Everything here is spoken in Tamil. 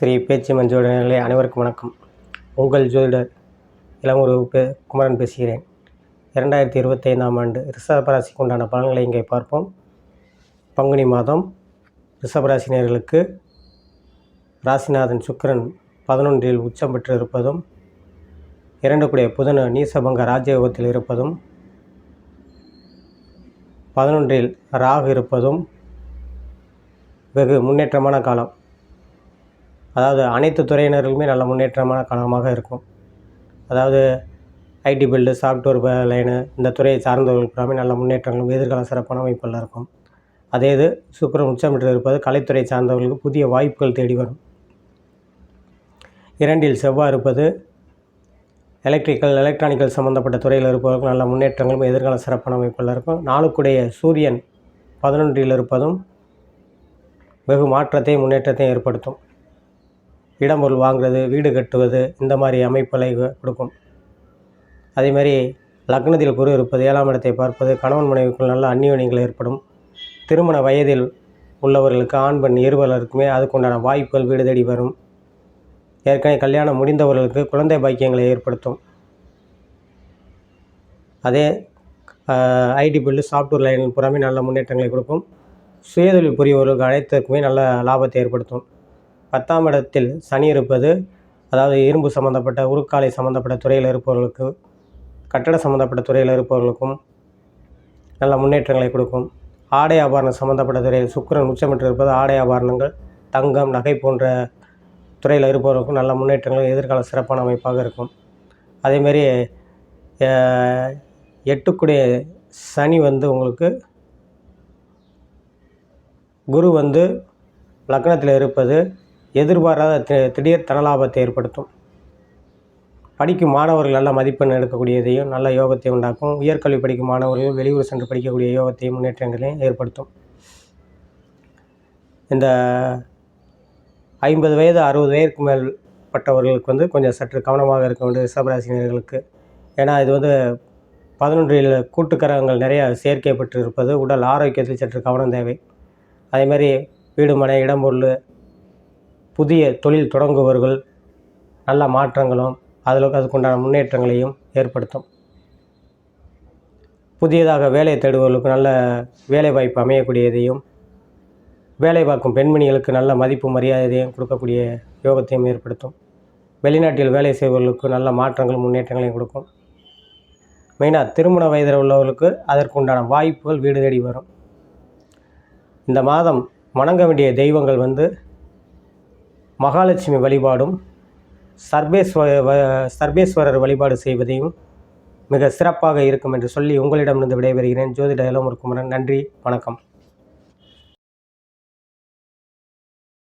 ஸ்ரீ பேச்சு மஞ்சோடர்களே அனைவருக்கும் வணக்கம். உங்கள் ஜோதிடர் இளமுரு பே குமரன் பேசுகிறேன். இரண்டாயிரத்தி இருபத்தைந்தாம் ஆண்டு ரிஷபராசிக்கு உண்டான பலன்களை இங்கே பார்ப்போம். பங்குனி மாதம் ரிஷபராசினியர்களுக்கு ராசிநாதன் சுக்கரன் பதினொன்றில் உச்சம் பெற்று இருப்பதும் இரண்டு கூடிய புதன நீசபங்க ராஜயோகத்தில் இருப்பதும் பதினொன்றில் ராகு இருப்பதும் வெகு முன்னேற்றமான காலம். அதாவது அனைத்து துறையினர்களுமே நல்ல முன்னேற்றமான காலமாக இருக்கும். அதாவது ஐடி பில்டு சாஃப்ட்வேர் லைனு இந்த துறையை சார்ந்தவர்களுக்கு எல்லாமே நல்ல முன்னேற்றங்களும் எதிர்கால சிறப்பான அமைப்பில் இருக்கும். அதே இது சுக்கரம் உச்சமிட்டு இருப்பது கலைத்துறை சார்ந்தவர்களுக்கு புதிய வாய்ப்புகள் தேடி வரும். இரண்டில் செவ்வாய் இருப்பது எலக்ட்ரிக்கல் எலக்ட்ரானிக்கல் சம்மந்தப்பட்ட துறையில் இருப்பவர்களுக்கு நல்ல முன்னேற்றங்களும் எதிர்கால சிறப்பான அமைப்பில் இருக்கும். நாளுக்குடைய சூரியன் பதினொன்றில் இருப்பதும் வெகு மாற்றத்தையும் முன்னேற்றத்தையும் ஏற்படுத்தும். இடம்பொருள் வாங்குறது வீடு கட்டுவது இந்த மாதிரி அமைப்புகளை கொடுக்கும். அதேமாதிரி லக்னத்தில் குரு இருப்பது ஏழாம் இடத்தை பார்ப்பது கணவன் மனைவிக்குள் நல்ல அந்நியோன்யங்கள் ஏற்படும். திருமண வயதில் உள்ளவர்களுக்கு ஆண் பெண் இருவர்களுக்குமே அதுக்குண்டான வாய்ப்புகள் வீடு தேடி வரும். ஏற்கனவே கல்யாணம் முடிந்தவர்களுக்கு குழந்தை பாக்கியங்களை ஏற்படுத்தும். அதே ஐடி பில்லு சாஃப்ட்வேர் லைன் புறாமே நல்ல முன்னேற்றங்களை கொடுக்கும். சுயதொழில் புரியவர்களுக்கு அனைத்துக்குமே நல்ல லாபத்தை ஏற்படுத்தும். பத்தாம் இடத்தில் சனி இருப்பது அதாவது இரும்பு சம்மந்தப்பட்ட உருக்காலை சம்மந்தப்பட்ட துறையில் இருப்பவர்களுக்கு கட்டட சம்மந்தப்பட்ட துறையில் இருப்பவர்களுக்கும் நல்ல முன்னேற்றங்களை கொடுக்கும். ஆடை ஆபரணம் சம்மந்தப்பட்ட துறையில் சுக்கரன் உச்சமிட்டு இருப்பது ஆடை ஆபரணங்கள் தங்கம் நகை போன்ற துறையில் இருப்பவர்களுக்கும் நல்ல முன்னேற்றங்கள் எதிர்கால சிறப்பான அமைப்பாக இருக்கும். அதேமாரி எட்டுக்குடைய சனி வந்து உங்களுக்கு குரு வந்து லக்னத்தில் இருப்பது எதிர்பாராத தி திடீர் தனலாபத்தை ஏற்படுத்தும். படிக்கும் மாணவர்கள் நல்ல மதிப்பெண் எடுக்கக்கூடியதையும் நல்ல யோகத்தை உண்டாக்கும். உயர்கல்வி படிக்கும் மாணவர்கள் வெளியூர் சென்று படிக்கக்கூடிய யோகத்தையும் முன்னேற்றங்களையும் ஏற்படுத்தும். இந்த ஐம்பது வயது அறுபது வயதுக்கு மேல் பட்டவர்களுக்கு வந்து கொஞ்சம் சற்று கவனமாக இருக்க வேண்டிய ரிஷபராசினியர்களுக்கு ஏன்னா இது வந்து பதினொன்றில் கூட்டுக்கரகங்கள் நிறையா சேர்க்கப்பட்டு இருப்பது உடல் ஆரோக்கியத்தில் சற்று கவனம் தேவை. அதேமாதிரி வீடு மனை இடம்பொருள் புதிய தொழில் தொடங்குபவர்கள் நல்ல மாற்றங்களும் அதில் அதுக்குண்டான முன்னேற்றங்களையும் ஏற்படுத்தும். புதியதாக வேலை தேடுபவர்களுக்கு நல்ல வேலை வாய்ப்பு அமையக்கூடியதையும் வேலை பார்க்கும் பெண்மணிகளுக்கு நல்ல மதிப்பு மரியாதையும் கொடுக்கக்கூடிய யோகத்தையும் ஏற்படுத்தும். வெளிநாட்டில் வேலை செய்பவர்களுக்கு நல்ல மாற்றங்களும் முன்னேற்றங்களையும் கொடுக்கும். மெயினாக திருமண வயதில் உள்ளவர்களுக்கு அதற்குண்டான வாய்ப்புகள் வீடு தேடி வரும். இந்த மாதம் வணங்க வேண்டிய தெய்வங்கள் வந்து மகாலட்சுமி வழிபாடும் சர்வேஸ்வர சர்வேஸ்வரர் வழிபாடு செய்வதையும் மிக சிறப்பாக இருக்கும் என்று சொல்லி உங்களிடமிருந்து விடைபெறுகிறேன். ஜோதிட இளமுருக்குமரன் நன்றி வணக்கம்.